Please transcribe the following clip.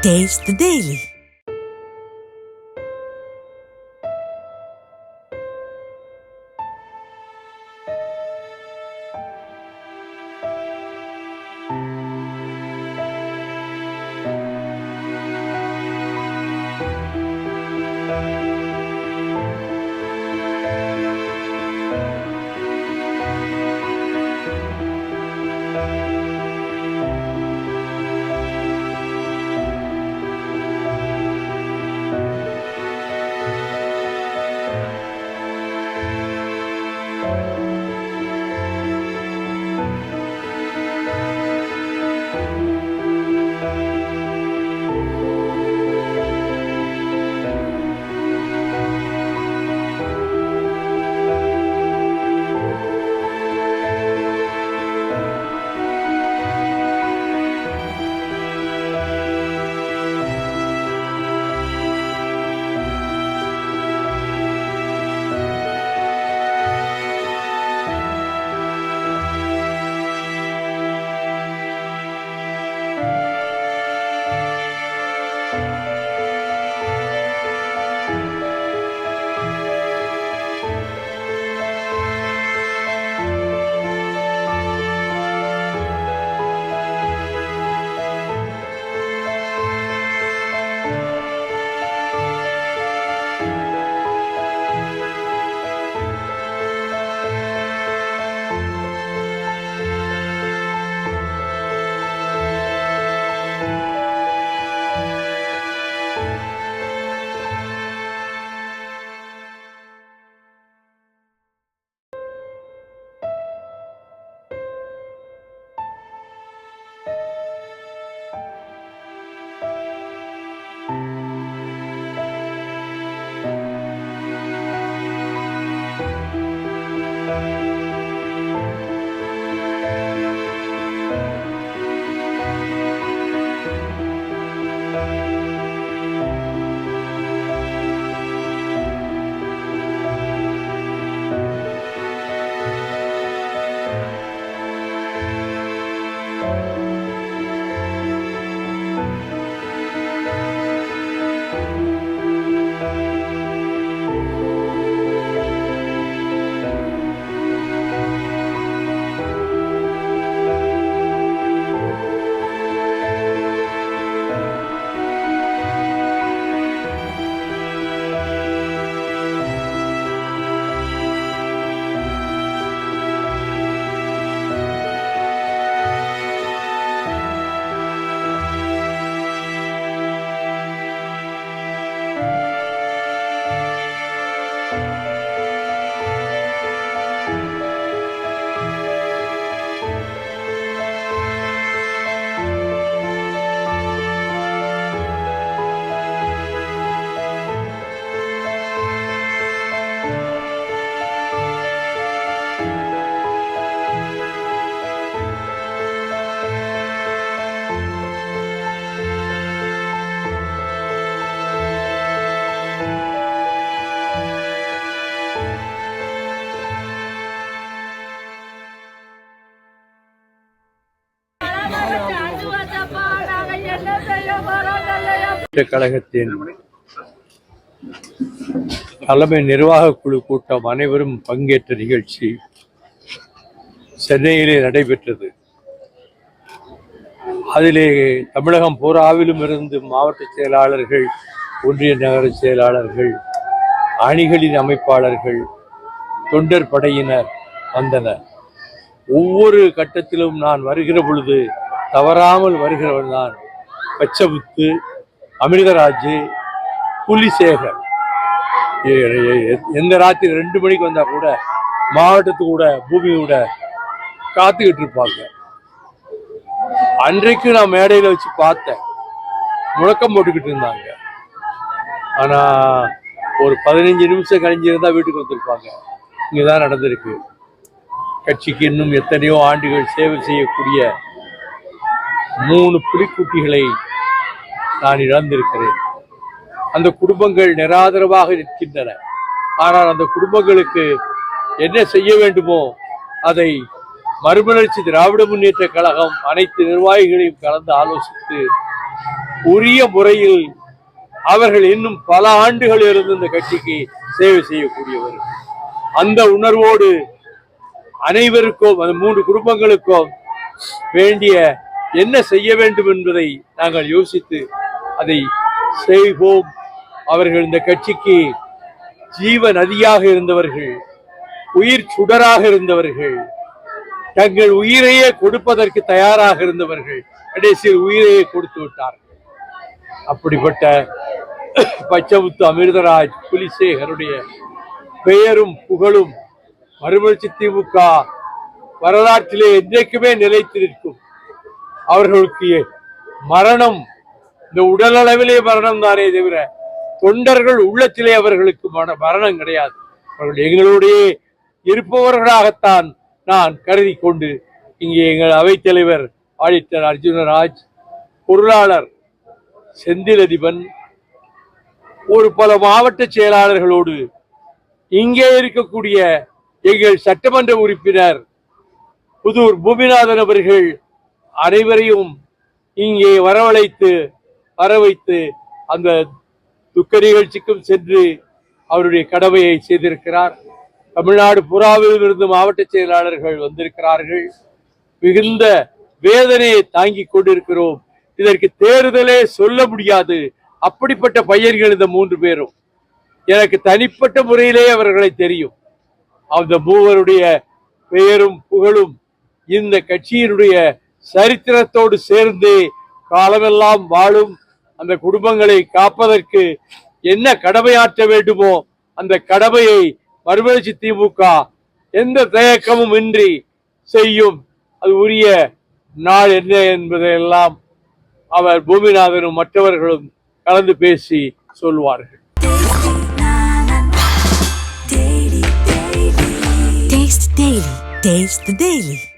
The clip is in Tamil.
Taste the Daily. கழகத்தின் தலைமை நிர்வாக குழு கூட்டம் அனைவரும் பங்கேற்ற நிகழ்ச்சி சென்னையிலே நடைபெற்றது. அதிலே தமிழகம் பூராவிலும் இருந்து மாவட்ட செயலாளர்கள் ஒன்றிய நகர செயலாளர்கள் அணிகளின் அமைப்பாளர்கள் தொண்டர் படையினர் வந்தனர். ஒவ்வொரு கட்டத்திலும் நான் வருகிற பொழுது தவறாமல் வருகிறவன் தான் பச்சபுத்து அமிர்தராஜ் புலிசேகர். எந்த ராத்திரி ரெண்டு மணிக்கு வந்தா கூட மாவட்டத்து கூட பூமி கூட காத்துக்கிட்டு இருப்பாங்க அன்றைக்கு நான் மேடையில வச்சு பார்த்தேன். முழக்கம் போட்டுக்கிட்டு இருந்தாங்க. ஆனா ஒரு பதினஞ்சு நிமிஷம் கழிஞ்சிருந்தா வீட்டுக்கு வந்திருப்பாங்க. இங்கதான் நடந்திருக்கு. கட்சிக்கு இன்னும் எத்தனையோ ஆண்டுகள் சேவை செய்யக்கூடிய மூணு புலிக்குட்டிகளை நான் இழந்திருக்கிறேன். அந்த குடும்பங்கள் நிராதரவாக நிற்கின்றன. ஆனால் அந்த குடும்பங்களுக்கு என்ன செய்ய வேண்டுமோ அதை மறுமலர்ச்சி திராவிட முன்னேற்ற கழகம் அனைத்து நிர்வாகிகளையும் கலந்து ஆலோசித்து உரிய முறையில் அவர்கள் இன்னும் பல ஆண்டுகள் இருந்து இந்த கட்சிக்கு சேவை செய்யக்கூடியவர். அந்த உணர்வோடு அனைவருக்கும் அந்த மூன்று குடும்பங்களுக்கும் வேண்டிய என்ன செய்ய வேண்டும் என்பதை நாங்கள் யோசித்து அதை செய்வோம். அவர்கள் இந்த கட்சிக்கு ஜீவ நதியாக இருந்தவர்கள் உயிர் சுடராக இருந்தவர்கள் தங்கள் உயிரையே கொடுப்பதற்கு தயாராக இருந்தவர்கள் கடைசியில் உயிரையே கொடுத்து விட்டார்கள். அப்படிப்பட்ட பச்சமுத்து அமிர்தராஜ் புலிசேகருடைய பெயரும் புகழும் மறுமலர்ச்சி திமுக வரலாற்றிலே என்றைக்குமே நிலைத்திருக்கும் அவர்களுக்கு மரணம் இந்த உடல் அளவிலே மரணம் தானே தவிர தொண்டர்கள் உள்ளத்திலே அவர்களுக்கு மன மரணம் கிடையாது. அவர்கள் எங்களுடைய இருப்பவர்களாகத்தான் நான் கருதி கொண்டு இங்கே எங்கள் அவைத்தலைவர் ஆடிட்டர் அர்ஜுனராஜ் பொருளாளர் செந்திலதிபன் ஒரு பல மாவட்ட செயலாளர்களோடு இங்கே இருக்கக்கூடிய எங்கள் சட்டமன்ற உறுப்பினர் புதூர் பூமிநாதன் அவர்கள் அனைவரையும் இங்கே வரவழைத்து வர வைத்து அந்த துக்க நிகழ்ச்சிக்கும் சென்று அவருடைய கடமையை செய்திருக்கிறார். தமிழ்நாடு புறாவில் இருந்து மாவட்ட செயலாளர்கள் வந்திருக்கிறார்கள். மிகுந்த வேதனையை தாங்கிக் கொண்டிருக்கிறோம். இதற்கு தேர்தலே சொல்ல முடியாது. அப்படிப்பட்ட பையன்கள் இந்த மூன்று பேரும். எனக்கு தனிப்பட்ட முறையிலே அவர்களை தெரியும். அந்த மூவருடைய பெயரும் புகழும் இந்த கட்சியினுடைய சரித்திரத்தோடு சேர்ந்து காலமெல்லாம் வாழும் அந்த குடும்பங்களை காப்பதற்கு என்ன கடமையாற்ற வேண்டுமோ அந்த கடமையை மறுமலர்ச்சி திமுக எந்த தயக்கமும் இன்றி செய்யும் அது உரிய நாள் என்ன என்பதையெல்லாம் அவர் பூமிநாதனும் மற்றவர்களும் கலந்து பேசி சொல்வார்கள் Taste the Daily.